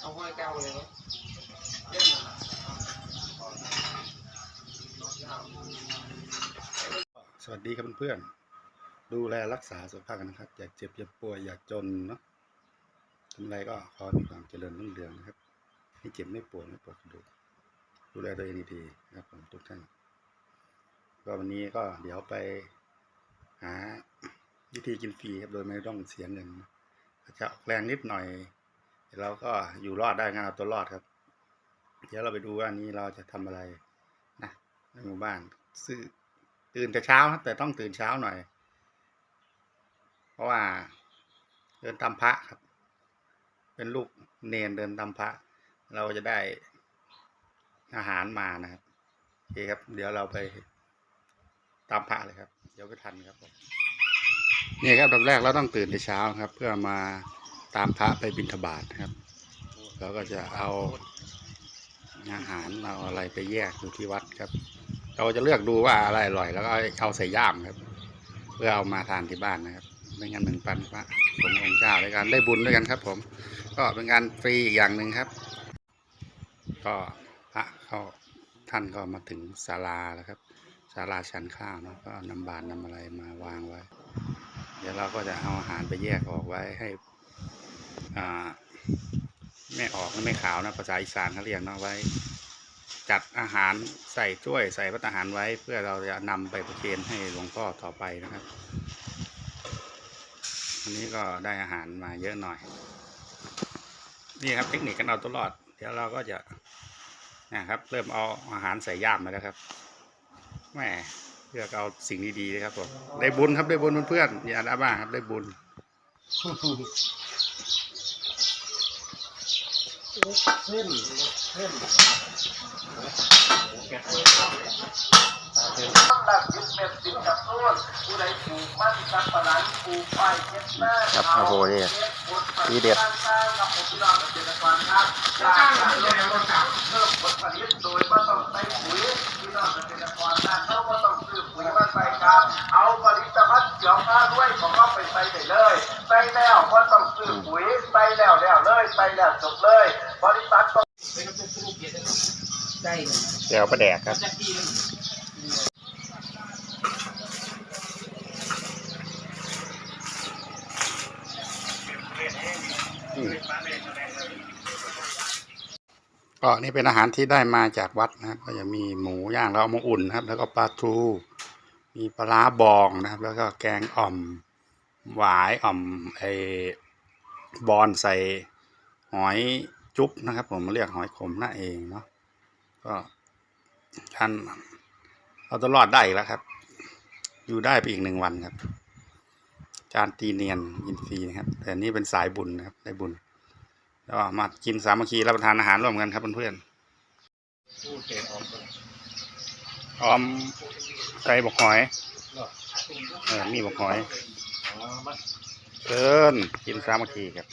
เอาห้อยเก้าเลยวะสวัสดีครับเพื่อนๆ ดูแลรักษาสุขภาพกันนะครับ อย่าเจ็บอย่าป่วยอย่าจนเนาะทำอะไรก็ขอมีความเจริญรุ่งเรืองนะครับ ไม่เจ็บไม่ป่วยไม่ปวดกระดูกดูแลตัวเองดีๆนะครับผมทุกท่าน ก็วันนี้ก็เดี๋ยวไปหาวิธีกินฟรีครับโดยไม่ต้องเสียเงินอา จะออกแรงนิดหน่อยเราก็อยู่รอดได้งานเอาตัวรอดครับ เดี๋ยวเราไปดูว่านี้เราจะทำอะไรนะในหมู่บ้านซื้อตื่นแต่เช้าครับแต่ต้องตื่นเช้าหน่อย เพราะว่าเดินตามพระครับ เป็นลูกเนนเดินตามพระ เราจะได้อาหารมานะครับโอเคครับ เดี๋ยวเราไปตามพระเลยครับ เดี๋ยวไปทันครับผม นี่ครับตอนแรกเราต้องตื่นแต่เช้าครับ เพื่อมาตามพระไปบิณฑบาตครับเราก็จะเอาอาหารเอาอะไรไปแยกอยู่ที่วัดครับ เราจะเลือกดูว่าอะไรอร่อย แล้วก็เอาใส่ย่ามครับ เพื่อเอามาทานที่บ้านนะครับไม่งั้นหนึ่งปันพระสงฆ์องค์เจ้าในการได้บุญด้วยกันครับ ผม ก็เป็นการฟรีอีกอย่างหนึ่งครับ ก็พระเขาท่านก็มาถึงศาลาแล้วครับ ศาลาชันข้าวเนาะก็นำบาตรนำอะไรมาวางไว้ เดี๋ยวเราก็จะเอาอาหารไปแยกออกไว้ให้อ่าแม่ออกแม่ขาวนะภาษาอีสานเขาเรียกเนาะไว้ จัดอาหารใส่ถ้วยใส่พัตตาหารไว้ เพื่อเราจะนำไปประเคนให้หลวงพ่อต่อไปนะครับอันนี้ก็ได้อาหารมาเยอะหน่อย นี่ครับเทคนิคการเอาตัวรอด เดี๋ยวเราก็จะนะครับ เริ่มเอาอาหารใส่ย่ามมาแล้วครับ แหมเพื่อเอาสิ่งดีๆนะครับผมได้บุญครับได้บุญเพื่อนๆอย่าได้บ้างครับได้บุญเส้นเส้นครับโอ้โหนี่ทีเด็ด สียวข้าวด้วยของเราไปใส่ได้เลยใส่แล้วก็ต้องซื้อปุ๋ยใส่แล้วแล้วเลยใส่แล้วจบเลย บริษัทต้องเป็นพวกลูกเกียรติได้เลยแก้วประแดกครับก็นี่เป็นอาหารที่ได้มาจากวัดนะครับ ก็จะมีหมูย่างแล้วเอามาอุ่นนะครับ แล้วก็ปลาทู มีปลาบองนะครับ แล้วก็แกงอ่อมหวายอ่อมไอบอนใส่หอยจุ๊บนะครับ ผมเรียกหอยขมนั่นเองเนาะก็ท่านเอาตัวรอดได้อีกแล้วครับ อยู่ได้ไปอีกหนึ่งวันครับ จานตีเนียนอินฟรีนะครับ แต่นี่เป็นสายบุญนะครับได้บุญแล้วมากินสามัคคีรับประทานอาหารร่วมกันครับเพื่อนพูดเก่งออกเลยๆ ออมไก่บกหอยเออมีบกหอยเชิญกินสามัคคีครับ